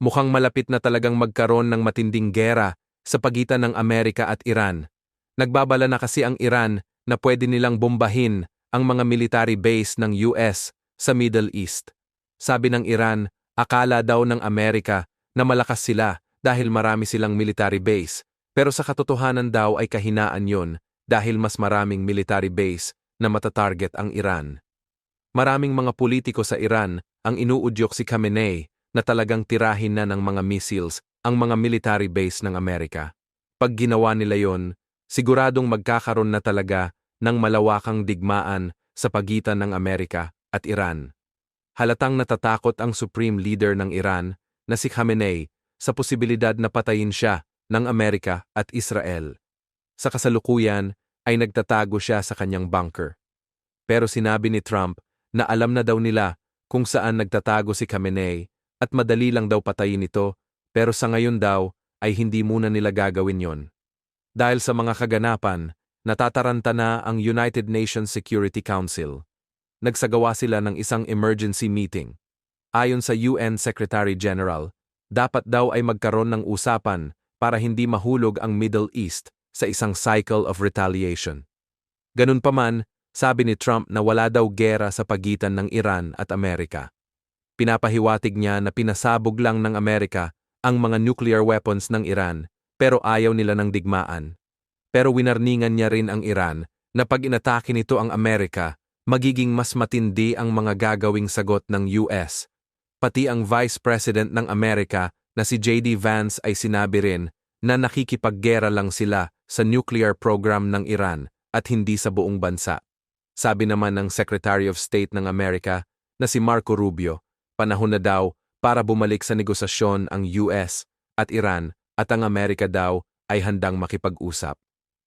mukhang malapit na talagang magkaroon ng matinding gera sa pagitan ng Amerika at Iran. Nagbabala na kasi ang Iran na pwede nilang bombahin ang mga military base ng US sa Middle East. Sabi ng Iran, akala daw ng Amerika na malakas sila dahil marami silang military base, pero sa katotohanan daw ay kahinaan yon dahil mas maraming military base na matatarget ang Iran. Maraming mga politiko sa Iran ang inuudyok si Khamenei na talagang tirahin na ng mga missiles ang mga military base ng Amerika. Pag ginawa nila yon, siguradong magkakaroon na talaga ng malawakang digmaan sa pagitan ng Amerika at Iran. Halatang natatakot ang Supreme Leader ng Iran na si Khamenei sa posibilidad na patayin siya ng Amerika at Israel. Sa kasalukuyan ay nagtatago siya sa kanyang bunker. Pero sinabi ni Trump na alam na daw nila kung saan nagtatago si Khamenei at madali lang daw patayin ito pero sa ngayon daw ay hindi muna nila gagawin yon. Dahil sa mga kaganapan, natataranta na ang United Nations Security Council. Nagsagawa sila ng isang emergency meeting. Ayon sa UN Secretary General, dapat daw ay magkaroon ng usapan para hindi mahulog ang Middle East sa isang cycle of retaliation. Ganun pa man, sabi ni Trump na wala daw gera sa pagitan ng Iran at Amerika. Pinapahiwatig niya na pinasabog lang ng Amerika ang mga nuclear weapons ng Iran pero ayaw nila ng digmaan. Pero winarningan niya rin ang Iran na pag inatake nito ang Amerika, magiging mas matindi ang mga gagawing sagot ng US. Pati ang Vice President ng Amerika na si J.D. Vance ay sinabi rin na nakikipaggera lang sila sa nuclear program ng Iran at hindi sa buong bansa. Sabi naman ng Secretary of State ng Amerika na si Marco Rubio, panahon na daw para bumalik sa negosasyon ang US at Iran at ang Amerika daw ay handang makipag-usap.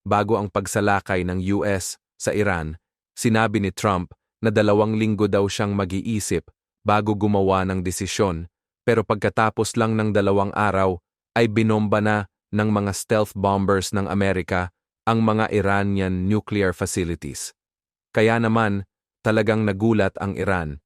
Bago ang pagsalakay ng US sa Iran, sinabi ni Trump na dalawang linggo daw siyang mag-iisip bago gumawa ng desisyon pero pagkatapos lang ng dalawang araw ay binomba na ng mga stealth bombers ng Amerika ang mga Iranian nuclear facilities. Kaya naman, talagang nagulat ang Iran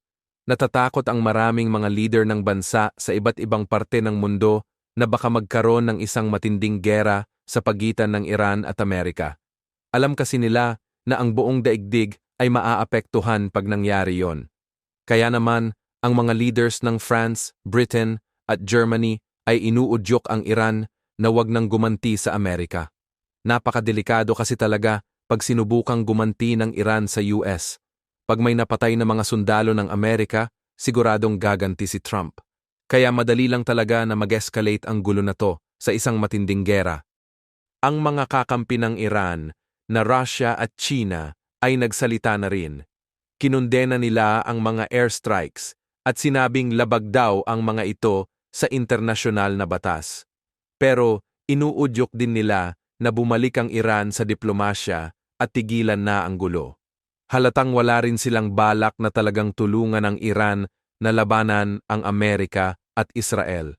Natatakot ang maraming mga leader ng bansa sa iba't ibang parte ng mundo na baka magkaroon ng isang matinding gera sa pagitan ng Iran at Amerika. Alam kasi nila na ang buong daigdig ay maaapektuhan pag nangyari yon. Kaya naman, ang mga leaders ng France, Britain at Germany ay inuudyok ang Iran na wag nang gumanti sa Amerika. Napakadelikado kasi talaga pag sinubukang gumanti ng Iran sa US pag may napatay na mga sundalo ng Amerika, siguradong gaganti si Trump. Kaya madali lang talaga na mag-escalate ang gulo na to sa isang matinding gera. Ang mga kakampi ng Iran na Russia at China ay nagsalita na rin. Kinundena nila ang mga airstrikes at sinabing labag daw ang mga ito sa internasyonal na batas. Pero inuudyok din nila na bumalik ang Iran sa diplomasya at tigilan na ang gulo halatang wala rin silang balak na talagang tulungan ang Iran na labanan ang Amerika at Israel.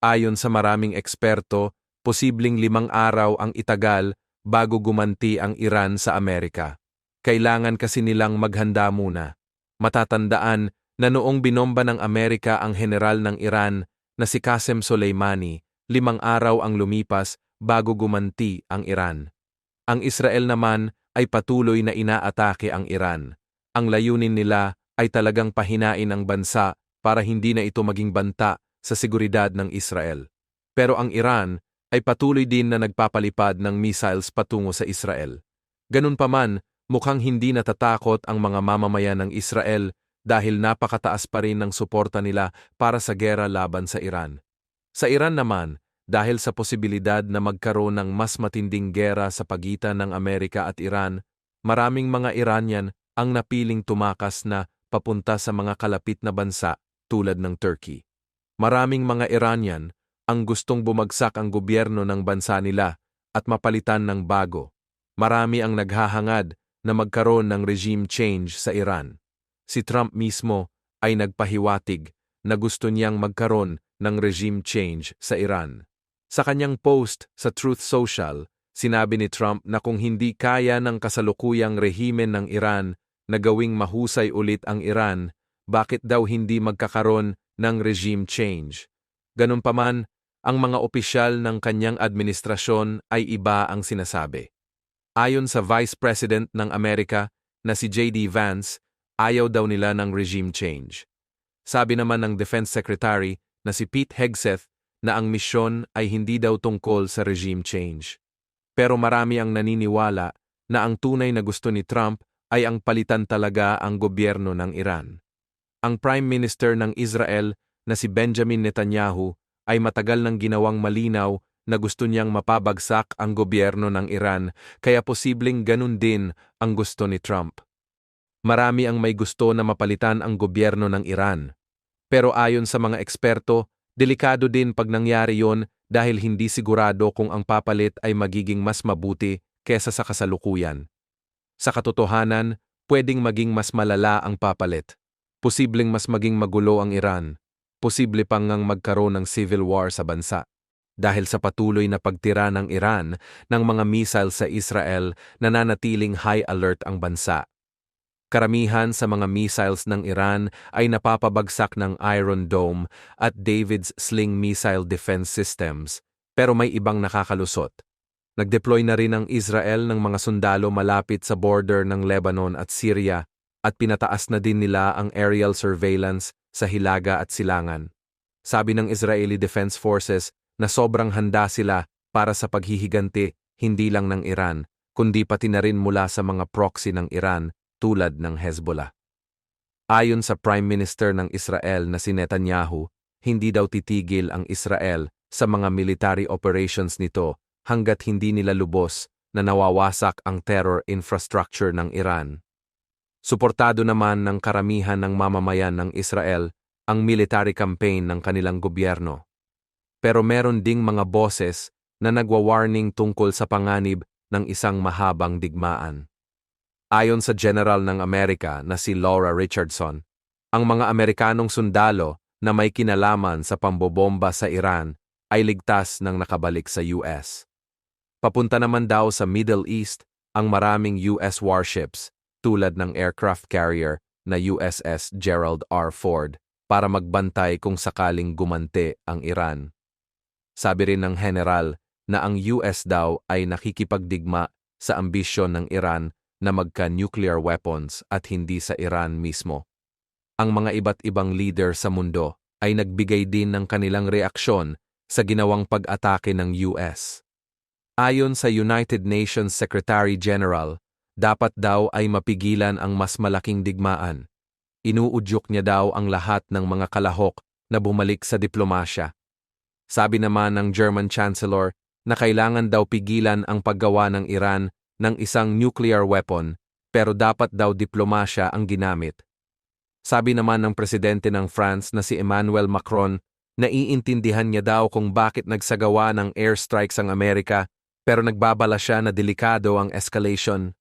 Ayon sa maraming eksperto, posibleng limang araw ang itagal bago gumanti ang Iran sa Amerika. Kailangan kasi nilang maghanda muna. Matatandaan na noong binomba ng Amerika ang general ng Iran na si Qasem Soleimani, limang araw ang lumipas bago gumanti ang Iran. Ang Israel naman ay patuloy na inaatake ang Iran. Ang layunin nila ay talagang pahinain ang bansa para hindi na ito maging banta sa seguridad ng Israel. Pero ang Iran ay patuloy din na nagpapalipad ng missiles patungo sa Israel. Ganun pa man, mukhang hindi natatakot ang mga mamamayan ng Israel dahil napakataas pa rin ng suporta nila para sa gera laban sa Iran. Sa Iran naman, dahil sa posibilidad na magkaroon ng mas matinding gera sa pagitan ng Amerika at Iran, maraming mga Iranian ang napiling tumakas na papunta sa mga kalapit na bansa tulad ng Turkey. Maraming mga Iranian ang gustong bumagsak ang gobyerno ng bansa nila at mapalitan ng bago. Marami ang naghahangad na magkaroon ng regime change sa Iran. Si Trump mismo ay nagpahiwatig na gusto niyang magkaroon ng regime change sa Iran. Sa kanyang post sa Truth Social, sinabi ni Trump na kung hindi kaya ng kasalukuyang rehimen ng Iran na gawing mahusay ulit ang Iran, bakit daw hindi magkakaroon ng regime change? Ganun pa man, ang mga opisyal ng kanyang administrasyon ay iba ang sinasabi. Ayon sa Vice President ng Amerika na si J.D. Vance, ayaw daw nila ng regime change. Sabi naman ng Defense Secretary na si Pete Hegseth na ang misyon ay hindi daw tungkol sa regime change. Pero marami ang naniniwala na ang tunay na gusto ni Trump ay ang palitan talaga ang gobyerno ng Iran. Ang Prime Minister ng Israel na si Benjamin Netanyahu ay matagal nang ginawang malinaw na gusto niyang mapabagsak ang gobyerno ng Iran kaya posibleng ganun din ang gusto ni Trump. Marami ang may gusto na mapalitan ang gobyerno ng Iran. Pero ayon sa mga eksperto, delikado din pag nangyari yon dahil hindi sigurado kung ang papalit ay magiging mas mabuti kesa sa kasalukuyan. Sa katotohanan, pwedeng maging mas malala ang papalit. Posibleng mas maging magulo ang Iran. Posible pang ngang magkaroon ng civil war sa bansa. Dahil sa patuloy na pagtira ng Iran ng mga missile sa Israel, nananatiling high alert ang bansa. Karamihan sa mga missiles ng Iran ay napapabagsak ng Iron Dome at David's Sling missile defense systems, pero may ibang nakakalusot. Nagdeploy na rin ang Israel ng mga sundalo malapit sa border ng Lebanon at Syria at pinataas na din nila ang aerial surveillance sa hilaga at silangan. Sabi ng Israeli Defense Forces na sobrang handa sila para sa paghihiganti hindi lang ng Iran, kundi pati na rin mula sa mga proxy ng Iran tulad ng Hezbollah. Ayon sa Prime Minister ng Israel na si Netanyahu, hindi daw titigil ang Israel sa mga military operations nito hanggat hindi nila lubos na nawawasak ang terror infrastructure ng Iran. Suportado naman ng karamihan ng mamamayan ng Israel ang military campaign ng kanilang gobyerno. Pero meron ding mga boses na nagwa-warning tungkol sa panganib ng isang mahabang digmaan. Ayon sa General ng Amerika na si Laura Richardson, ang mga Amerikanong sundalo na may kinalaman sa pambobomba sa Iran ay ligtas nang nakabalik sa US. Papunta naman daw sa Middle East ang maraming US warships tulad ng aircraft carrier na USS Gerald R. Ford para magbantay kung sakaling gumante ang Iran. Sabi rin ng general na ang US daw ay nakikipagdigma sa ambisyon ng Iran na magka-nuclear weapons at hindi sa Iran mismo. Ang mga iba't ibang leader sa mundo ay nagbigay din ng kanilang reaksyon sa ginawang pag-atake ng US. Ayon sa United Nations Secretary General, dapat daw ay mapigilan ang mas malaking digmaan. Inuudyok niya daw ang lahat ng mga kalahok na bumalik sa diplomasya. Sabi naman ng German Chancellor na kailangan daw pigilan ang paggawa ng Iran ng isang nuclear weapon pero dapat daw diplomasya ang ginamit. Sabi naman ng presidente ng France na si Emmanuel Macron na iintindihan niya daw kung bakit nagsagawa ng airstrikes ang Amerika pero nagbabala siya na delikado ang escalation